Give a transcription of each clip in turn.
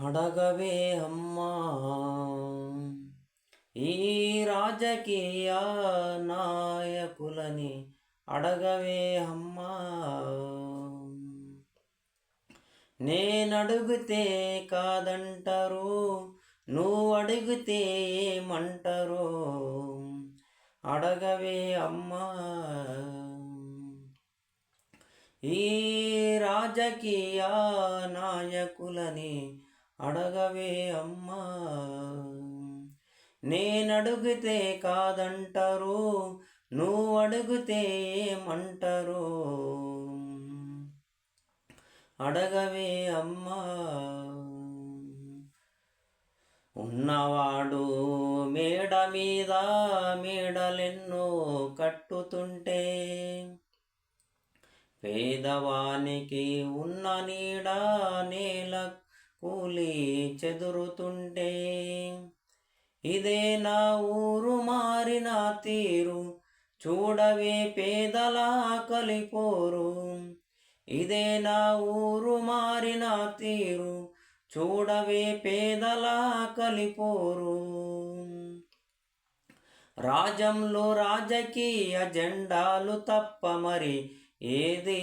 అడగవే అమ్మా. ఈ రాజకీయ నాయకులని అడగవే అమ్మా. నేనడుగుతే కాదంటారు నువ్వు అడిగితే ఏమంటారు? అడగవే అమ్మా. ఈ రాజకీయ నాయకులని అడగవే అమ్మా. నేనడుగుతే కాదంటారు నువ్వు అడుగుతే ఏమంటారు? అడగవే అమ్మా. ఉన్నవాడు మేడ మీద మేడలెన్నో కట్టుతుంటే పేదవానికి ఉన్న నీడ నేల కూలి చెదురుతుంటే. ఇదే నా ఊరు మారిన తీరు చూడవే పేదల కలిపోరు. ఇదే నా ఊరు మారిన తీరు చూడవే పేదల కలిపోరు. రాజంలో రాజకీయ జెండాలు తప్ప మరి ఏది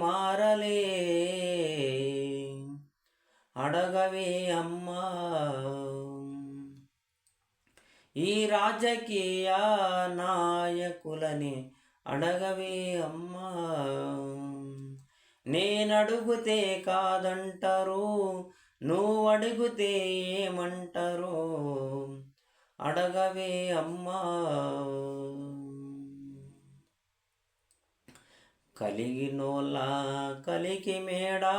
మారలే. అడగవే అమ్మా. ఈ రాజకీయ నాయకులని అడగవే అమ్మా. నేనడుగుతే కాదంటారు నువ్వు అడుగుతే ఏమంటారు? అడగవే అమ్మా. కలిగినోళ్ళ కలికి మేడా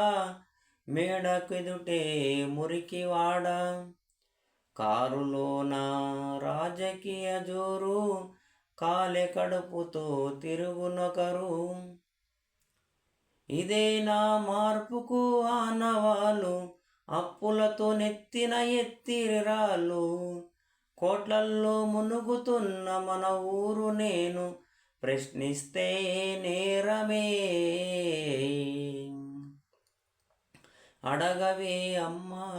మేడకెదుటే మురికివాడ. కారులోన రాజకీయ జోరు కాలె కడుపుతో తిరుగునొకరు. ఇదే నా మార్పుకు ఆనవాలు అప్పులతో నెత్తిన ఎత్తిరాలు కోట్లల్లో మునుగుతున్న మన ఊరు నేను ప్రశ్నిస్తే నేరమే. అడగవే అమ్మా.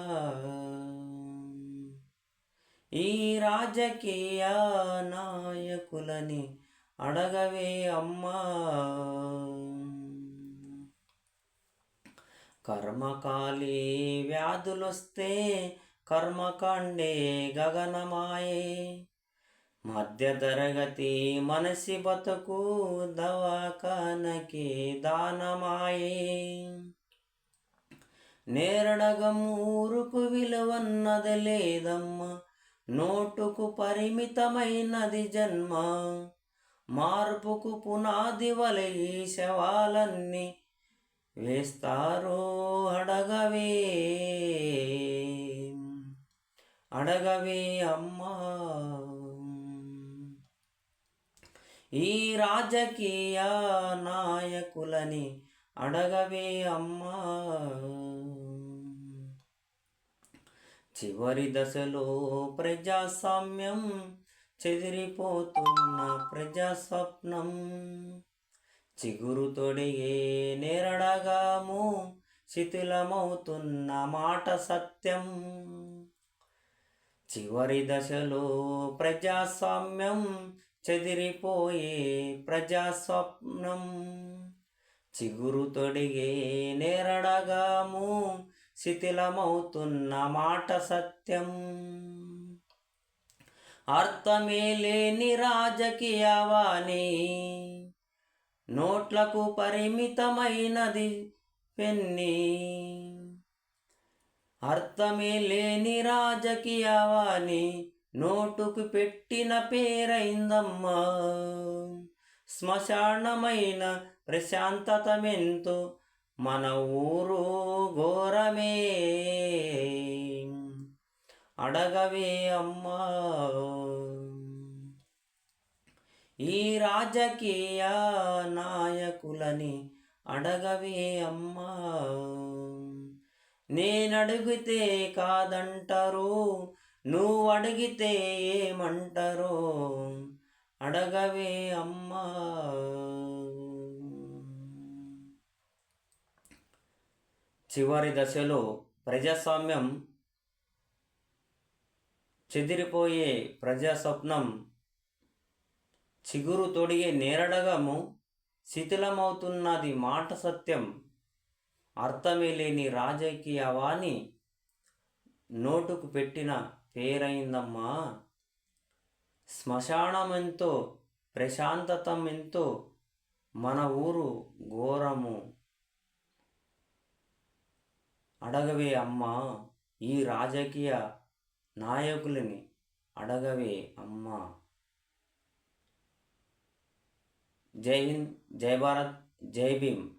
ఈ రాజకీయ నాయకులని అడగవే అమ్మా. కర్మకాలి వ్యాధులొస్తే కర్మకాండే గగనమాయే. మధ్యతరగతి మనసి బతుకు దవాఖానకి దానమాయే. నేరడగ ఊరుకు విలువన్నది లేదమ్మ. నోటుకు పరిమితమైనది జన్మ. మార్పుకు పునాది వలె ఈ శవాలన్నీ వేస్తారో అడగవే. అడగవే అమ్మా. ఈ రాజకీయ నాయకులని అడగవే అమ్మా. చివరి దశలో ప్రజాస్వామ్యం చెదిరిపోతున్న ప్రజాస్వప్నం. చిగురు తొడిగే నేరడగాము శిథిలమవుతున్న మాట సత్యం. చివరి దశలో ప్రజాస్వామ్యం చెదిరిపోయే ప్రజాస్వప్నం. చిగురు తొడిగే నేరడగాము? శిథిలమవుతున్న మాట సత్యం. అర్థమే లేని రాజకీయవాణి నోట్లకు పరిమితమైనది పెన్ని. అర్థమే లేని రాజకీయవాణి నోటుకు పెట్టిన పేరైందమ్మా. శ్మశానమైన ప్రశాంతతమెంతు మన ఊరు ఘోరమే. అడగవే అమ్మా. ఈ రాజకీయ నాయకులని అడగవే అమ్మా. నేనడిగితే కాదంటారు నువ్వు అడిగితే ఏమంటారో అడగవే అమ్మా. చివరి దశలో ప్రజాస్వామ్యం చెదిరిపోయే ప్రజాస్వప్నం చిగురు తొడిగే నేరడగము శిథిలమవుతున్నది మాట సత్యం. అర్థమే లేని రాజకీయవాణి నోటుకు పెట్టిన పేరైందమ్మా. శ్మశానమెంతో ప్రశాంతతమెంతో మన ఊరు ఘోరము. అడగవే అమ్మా ఈ రాజకీయ నాయకులని అడగవే అమ్మా. జై హింద్ జై భారత్ జై భీమ్.